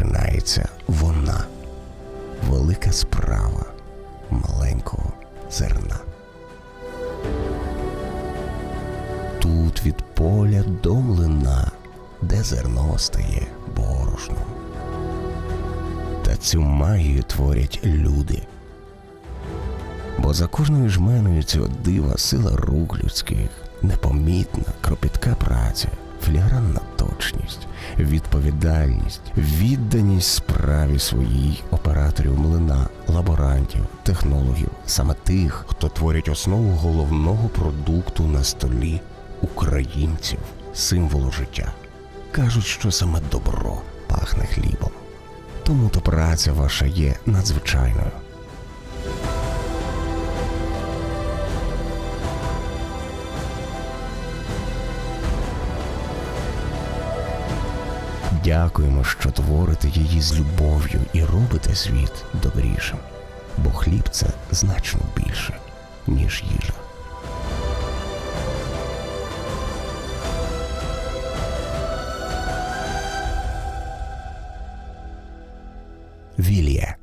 починається вона, велика справа маленького зерна. Тут від поля до млина, де зерно стає борошном. Та цю магію творять люди. Бо за кожною жменою цього дива сила рук людських, непомітна, кропітка праця, філігранна точність, відповідальність, відданість справі своїй операторів млина, лаборантів, технологів, саме тих, хто творять основу головного продукту на столі українців, символу життя. Кажуть, що саме добро пахне хлібом. Тому то праця ваша є надзвичайною. Дякуємо, що творите її з любов'ю і робите світ добрішим, бо хліб це значно більше, ніж їжа. Вільє